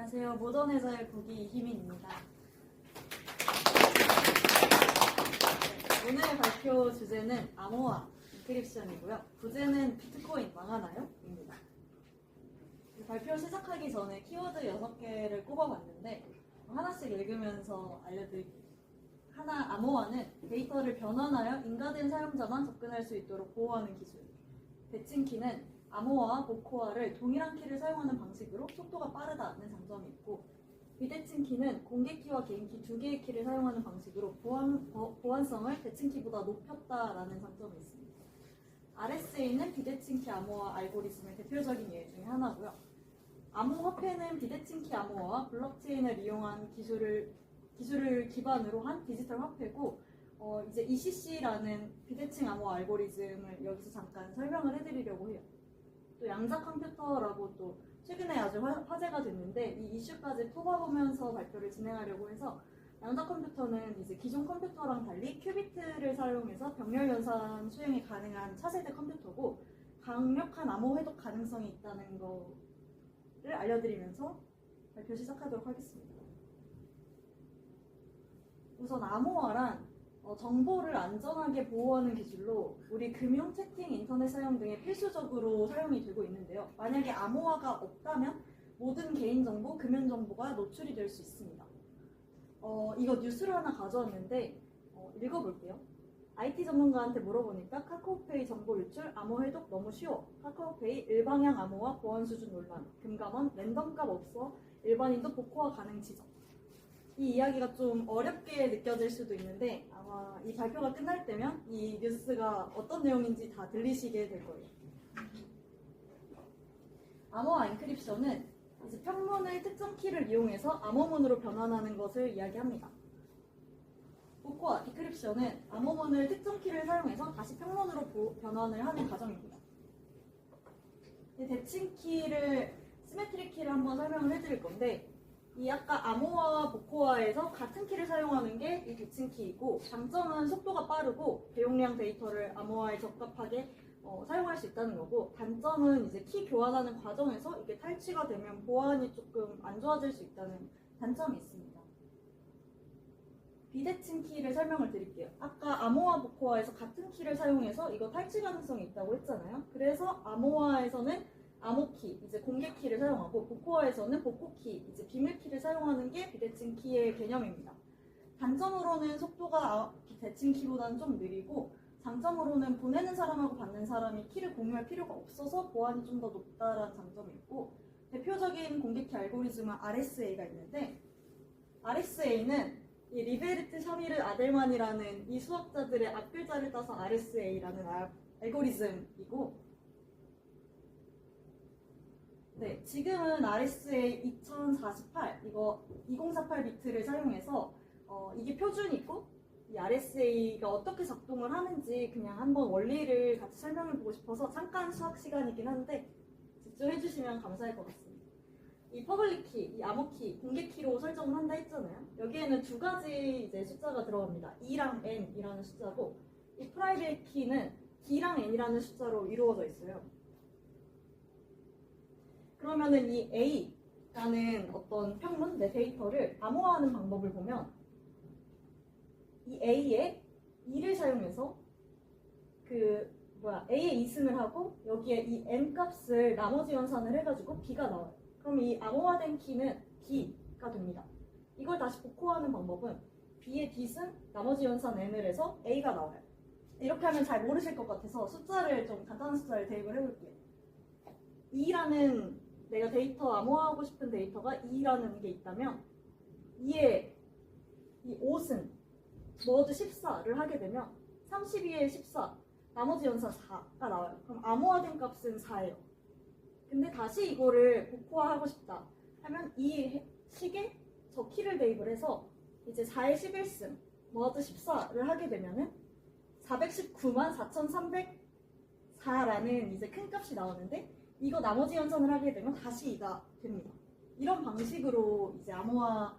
안녕하세요. 모던회사의 국기 이희민입니다. 네, 오늘 발표 주제는 암호화 인크립션이고요. 부제는 비트코인 망하나요? 입니다. 이 발표 시작하기 전에 키워드 6개를 꼽아봤는데 하나씩 읽으면서 알려드릴게요. 하나, 암호화는 데이터를 변환하여 인가된 사용자만 접근할 수 있도록 보호하는 기술. 대칭키는 암호화와 복호화를 동일한 키를 사용하는 방식으로 속도가 빠르다는 장점이 있고 비대칭 키는 공개 키와 개인 키 두 개의 키를 사용하는 방식으로 보안, 보- 보안성을 대칭 키보다 높였다라는 장점이 있습니다. RSA는 비대칭 키 암호화 알고리즘의 대표적인 예 중에 하나고요. 암호 화폐는 비대칭 키 암호화와 블록체인을 이용한 기술을 기술을 기반으로 한 디지털 화폐고 어, 이제 ECC라는 비대칭 암호 알고리즘을 여기서 잠깐 설명을 해드리려고 해요. 또 양자 컴퓨터라고 또 최근에 아주 화, 화제가 됐는데 이 이슈까지 뽑아보면서 발표를 진행하려고 해서 양자 컴퓨터는 이제 기존 컴퓨터랑 달리 큐비트를 사용해서 병렬 연산 수행이 가능한 차세대 컴퓨터고 강력한 암호 해독 가능성이 있다는 거를 알려드리면서 발표 시작하도록 하겠습니다. 우선 암호화란 어, 정보를 안전하게 보호하는 기술로 우리 금융, 채팅, 인터넷 사용 등에 필수적으로 사용이 되고 있는데요. 만약에 암호화가 없다면 모든 개인정보, 금융정보가 노출이 될 수 있습니다. 어, 이거 뉴스를 하나 가져왔는데 어, 읽어볼게요. IT 전문가한테 물어보니까 카카오페이 정보 유출, 암호 해독 너무 쉬워. 카카오페이 일방향 암호화 보안 수준 논란. 금감원 랜덤값 없어. 일반인도 복호화 가능 지적. 이 이야기가 좀 어렵게 느껴질 수도 있는데 아마 이 발표가 끝날 때면 이 뉴스가 어떤 내용인지 다 들리시게 될 거예요. 암호화 인크립션은 이제 평문을 특정 키를 이용해서 암호문으로 변환하는 것을 이야기합니다. 복호화 디크립션은 암호문을 특정 키를 사용해서 다시 평문으로 보- 변환을 하는 과정입니다. 이 대칭 키를 시메트릭 키를 한번 설명을 해드릴 건데 이 아까 암호화와 복호화에서 같은 키를 사용하는 게 이 대칭 키이고 장점은 속도가 빠르고 대용량 데이터를 암호화에 적합하게 어, 사용할 수 있다는 거고 단점은 이제 키 교환하는 과정에서 이게 탈취가 되면 보안이 조금 안 좋아질 수 있다는 단점이 있습니다. 비대칭 키를 설명을 드릴게요. 아까 암호화 복호화에서 같은 키를 사용해서 이거 탈취 가능성이 있다고 했잖아요. 그래서 암호화에서는 암호키, 이제 공개 키를 사용하고 복호화에서는 복호키, 이제 비밀 키를 사용하는 게 비대칭 키의 개념입니다. 단점으로는 속도가 아- 대칭 키보다는 좀 느리고 장점으로는 보내는 사람하고 받는 사람이 키를 공유할 필요가 없어서 보안이 좀 더 높다라는 장점이 있고 대표적인 공개키 알고리즘은 RSA가 있는데 RSA는 이 리베르트 샤미르 아델만이라는 이 수학자들의 앞글자를 따서 RSA라는 알- 알고리즘이고 네, 지금은 RSA 2048 이거 2048 비트를 사용해서 어, 이게 표준이고 이 RSA가 어떻게 작동을 하는지 그냥 한번 원리를 같이 설명해 보고 싶어서 잠깐 수학 시간이긴 한데 집중해 주시면 감사할 것 같습니다. 이 퍼블릭 키, 이 암호 키, 공개 키로 설정을 한다 했잖아요. 여기에는 두 가지 이제 숫자가 들어갑니다. 2랑 n이라는 숫자고 이 프라이빗 키는 D랑 n이라는 숫자로 이루어져 있어요. 그러면은 이 A라는 어떤 평문 내 데이터를 암호화하는 방법을 보면 이 A에 2를 사용해서 그 뭐야 A에 2승을 하고 여기에 이 n 값을 나머지 연산을 해가지고 B가 나와요. 그럼 이 암호화된 키는 B가 됩니다. 이걸 다시 복호하는 방법은 B의 D승 나머지 연산 n을 해서 A가 나와요. 이렇게 하면 잘 모르실 것 같아서 숫자를 좀 간단한 숫자를 대입을 해볼게요. 2라는 내가 데이터 암호화하고 싶은 데이터가 2라는 게 있다면 2에 이 5승 모두 14를 하게 되면 32에 14 나머지 연산 4가 나와요. 그럼 암호화된 값은 4예요. 근데 다시 이거를 복호화하고 싶다 하면 이 식에 저 키를 대입을 해서 이제 4에 11승 모두 14를 하게 되면은 419만 4,304라는 이제 큰 값이 나오는데 이거 나머지 연산을 하게 되면 다시 2가 됩니다. 이런 방식으로 이제 암호화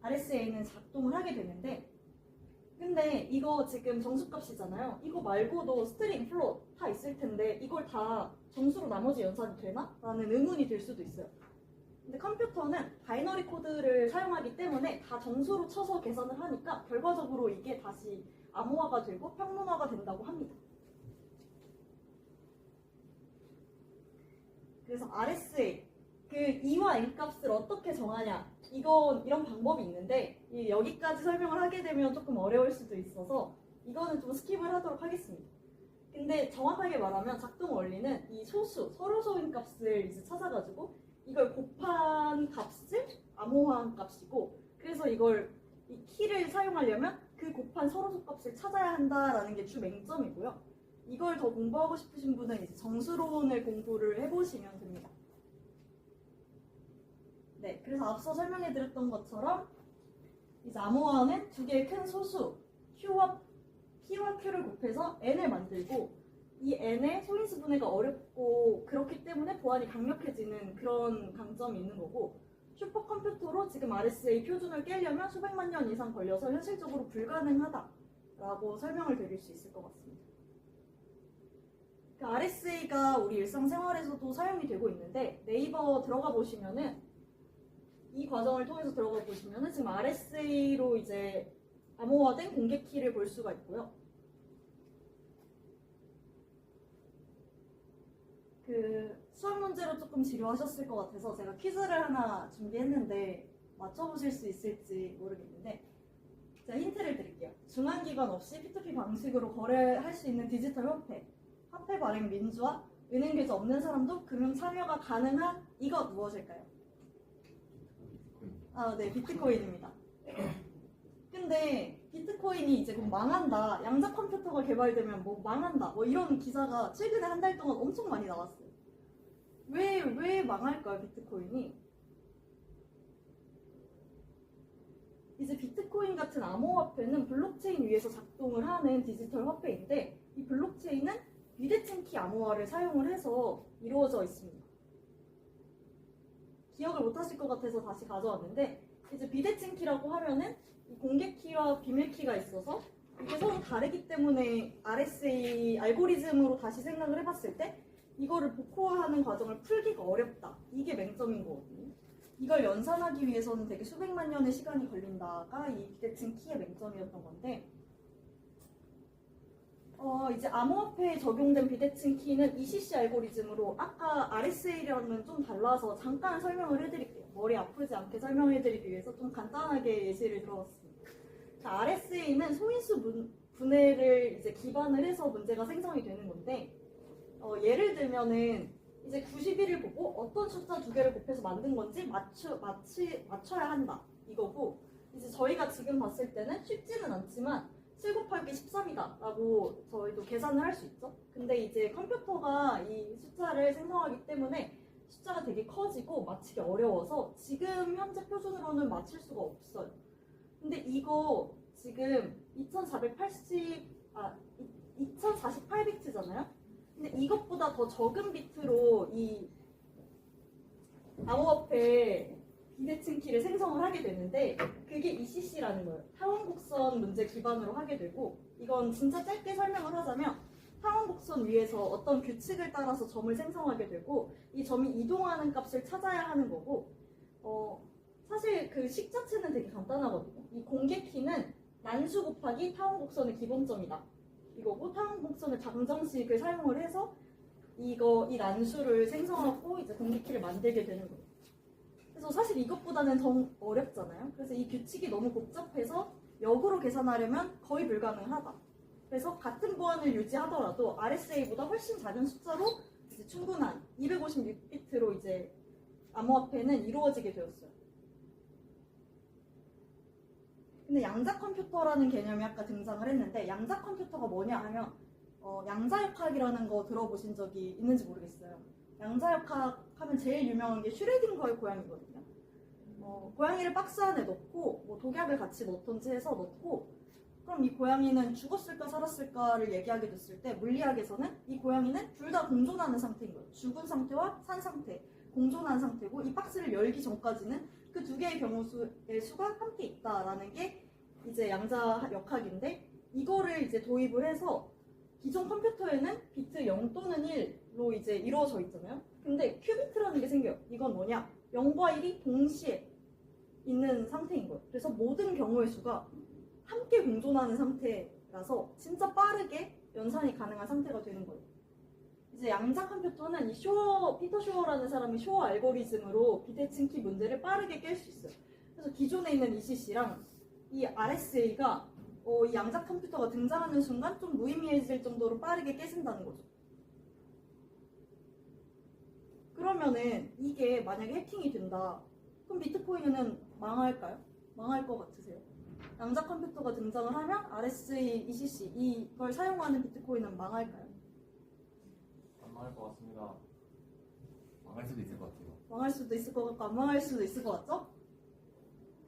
RSA는 작동을 하게 되는데 근데 이거 지금 정수값이잖아요. 이거 말고도 스트링, 플롯 다 있을 텐데 이걸 다 정수로 나머지 연산이 되나? 라는 의문이 들 수도 있어요. 근데 컴퓨터는 바이너리 코드를 사용하기 때문에 다 정수로 쳐서 계산을 하니까 결과적으로 이게 다시 암호화가 되고 평문화가 된다고 합니다. 그래서 RSA 그 E와 N 값을 어떻게 정하냐 이건 이런 방법이 있는데 이 여기까지 설명을 하게 되면 조금 어려울 수도 있어서 이거는 좀 스킵을 하도록 하겠습니다. 근데 정확하게 말하면 작동 원리는 이 소수 서로 소인 값을 이제 찾아가지고 이걸 곱한 값을 암호화한 값이고 그래서 이걸 이 키를 사용하려면 그 곱한 서로소 값을 찾아야 한다라는 게 주 맹점이고요. 이걸 더 공부하고 싶으신 분은 이제 정수론을 공부를 해보시면 됩니다. 네, 그래서 앞서 설명해드렸던 것처럼 이제 암호화는 두 개의 큰 소수 Q와 P와 Q를 곱해서 N을 만들고 이 N의 소인수 분해가 어렵고 그렇기 때문에 보안이 강력해지는 그런 강점이 있는 거고 슈퍼컴퓨터로 지금 RSA 표준을 깨려면 수백만 년 이상 걸려서 현실적으로 불가능하다라고 설명을 드릴 수 있을 것 같습니다. 그 RSA가 우리 일상생활에서도 사용이 되고 있는데 네이버 들어가 보시면은 이 과정을 통해서 들어가 보시면은 지금 RSA로 이제 암호화된 공개 키를 볼 수가 있고요. 그 수학 문제로 조금 지루하셨을 것 같아서 제가 퀴즈를 하나 준비했는데 맞춰보실 수 있을지 모르겠는데 제가 힌트를 드릴게요. 중앙기관 없이 P2P 방식으로 거래할 수 있는 디지털 화폐, 화폐 발행 민주화, 은행 계좌 없는 사람도 금융 참여가 가능한 이것 무엇일까요? 아, 네, 비트코인입니다. 근데 비트코인이 이제 곧 망한다. 양자 컴퓨터가 개발되면 뭐 망한다. 뭐 이런 기사가 최근에 한 달 동안 엄청 많이 나왔어요. 왜, 왜 망할까요, 비트코인이? 이제 비트코인 같은 암호화폐는 블록체인 위에서 작동을 하는 디지털 화폐인데 이 블록체인은 비대칭 키 암호화를 사용을 해서 이루어져 있습니다. 기억을 못 하실 것 같아서 다시 가져왔는데 이제 비대칭 키라고 하면은 이 공개 키와 비밀 키가 있어서 이게 서로 다르기 때문에 RSA 알고리즘으로 다시 생각을 해봤을 때 이거를 복호화하는 과정을 풀기가 어렵다. 이게 맹점인 거거든요. 이걸 연산하기 위해서는 되게 수백만 년의 시간이 걸린다가 이 비대칭 키의 맹점이었던 건데 어, 이제 암호화폐에 적용된 비대칭 키는 ECC 알고리즘으로 아까 RSA랑은 좀 달라서 잠깐 설명을 해드릴게요. 머리 아프지 않게 설명해드리기 위해서 좀 간단하게 예시를 들어봤습니다. 자, RSA는 소인수 분, 분해를 이제 기반을 해서 문제가 생성이 되는 건데 어, 예를 들면은 이제 91을 보고 어떤 숫자 두 개를 곱해서 만든 건지 맞추, 맞치, 맞춰야 한다 이거고 이제 저희가 지금 봤을 때는 쉽지는 않지만 7 곱하기 13이다 라고 저희도 계산을 할 수 있죠. 근데 이제 컴퓨터가 이 숫자를 생성하기 때문에 숫자가 되게 커지고 맞히기 어려워서 지금 현재 표준으로는 맞힐 수가 없어요. 근데 이거 지금 2480, 아, 2048비트잖아요? 근데 이것보다 더 적은 비트로 이 암호화폐 비대칭 키를 생성을 하게 되는데 그게 ECC라는 거예요. 타원곡선 문제 기반으로 하게 되고 이건 진짜 짧게 설명을 하자면 타원곡선 위에서 어떤 규칙을 따라서 점을 생성하게 되고 이 점이 이동하는 값을 찾아야 하는 거고 어, 사실 그 식 자체는 되게 간단하거든요. 이 공개 키는 난수 곱하기 타원곡선의 기본점이다. 이거고 타원곡선의 방정식을 사용을 해서 이거 이 난수를 생성하고 이제 공개 키를 만들게 되는 거예요. 그래서 사실 이것보다는 더 어렵잖아요. 그래서 이 규칙이 너무 복잡해서 역으로 계산하려면 거의 불가능하다. 그래서 같은 보안을 유지하더라도 RSA보다 훨씬 작은 숫자로 이제 충분한 256비트로 이제 암호화폐는 이루어지게 되었어요. 근데 양자 컴퓨터라는 개념이 아까 등장을 했는데 양자 컴퓨터가 뭐냐 하면 어, 양자역학이라는 거 들어보신 적이 있는지 모르겠어요. 양자역학 하면 제일 유명한 게 슈레딩거의 고양이거든요. 어, 고양이를 박스 안에 넣고 뭐 독약을 같이 넣던지 해서 넣고 그럼 이 고양이는 죽었을까 살았을까를 얘기하게 됐을 때 물리학에서는 이 고양이는 둘 다 공존하는 상태인 거예요. 죽은 상태와 산 상태, 공존한 상태고 이 박스를 열기 전까지는 그 두 개의 경우 수의 수가 함께 있다라는 게 이제 양자 역학인데 이거를 이제 도입을 해서 기존 컴퓨터에는 비트 0 또는 1로 이제 이루어져 있잖아요. 근데 큐비트라는 게 생겨요. 이건 뭐냐? 0과 1이 동시에 있는 상태인 거예요. 그래서 모든 경우의 수가 함께 공존하는 상태라서 진짜 빠르게 연산이 가능한 상태가 되는 거예요. 이제 양자 컴퓨터는 이 쇼어, 피터 쇼어라는 사람이 쇼어 알고리즘으로 비대칭 키 문제를 빠르게 깰 수 있어요. 그래서 기존에 있는 ECC랑 이 RSA가 어, 이 양자 컴퓨터가 등장하는 순간 좀 무의미해질 정도로 빠르게 깨진다는 거죠. 그러면은 이게 만약에 해킹이 된다. 그럼 비트코인은 망할까요? 망할 것 같으세요? 양자 컴퓨터가 등장을 하면 RSA, ECC 이걸 사용하는 비트코인은 망할까요? 안 망할 것 같습니다. 망할 수도 있을 것 같아요. 망할 수도 있을 것 같고 안 망할 수도 있을 것 같죠?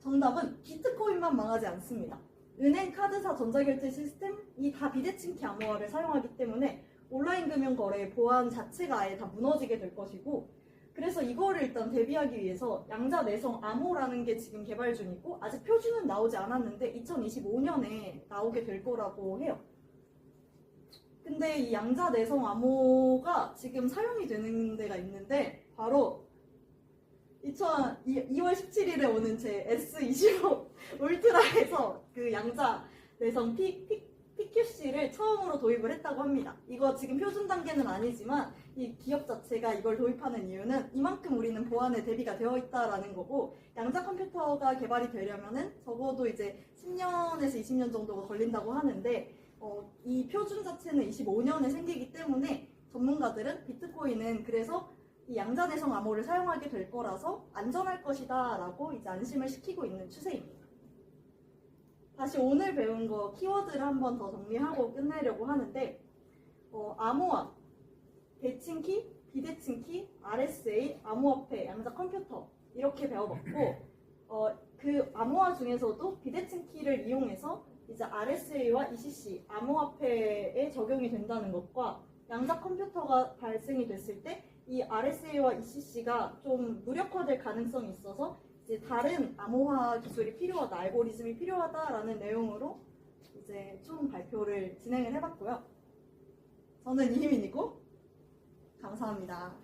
정답은 비트코인만 망하지 않습니다. 은행, 카드사, 전자결제 시스템 이 다 비대칭키 암호화를 사용하기 때문에 온라인 금융 거래의 보안 자체가 아예 다 무너지게 될 것이고 그래서 이거를 일단 대비하기 위해서 양자 내성 암호라는 게 지금 개발 중이고 아직 표준은 나오지 않았는데 2025년에 나오게 될 거라고 해요. 근데 이 양자 내성 암호가 지금 사용이 되는 데가 있는데 바로 2000, 2월 17일에 오는 제 S25 울트라에서 그 양자 내성 P, P, PQC를 처음으로 도입을 했다고 합니다. 이거 지금 표준 단계는 아니지만 이 기업 자체가 이걸 도입하는 이유는 이만큼 우리는 보안에 대비가 되어 있다라는 거고 양자 컴퓨터가 개발이 되려면은 적어도 이제 10년에서 20년 정도가 걸린다고 하는데 어, 이 표준 자체는 25년에 생기기 때문에 전문가들은 비트코인은 그래서 이 양자내성 암호를 사용하게 될 거라서 안전할 것이다 라고 이제 안심을 시키고 있는 추세입니다. 다시 오늘 배운 거 키워드를 한 번 더 정리하고 끝내려고 하는데 어, 암호화, 대칭키, 비대칭키, RSA, 암호화폐, 양자 컴퓨터. 이렇게 배워봤고 어, 그 암호화 중에서도 비대칭키를 이용해서 이제 RSA와 ECC, 암호화폐에 적용이 된다는 것과 양자 컴퓨터가 발생이 됐을 때 이 RSA와 ECC가 좀 무력화될 가능성이 있어서 이제 다른 암호화 기술이 필요하다, 알고리즘이 필요하다라는 내용으로 이제 총 발표를 진행을 해봤고요. 저는 이희민이고 감사합니다.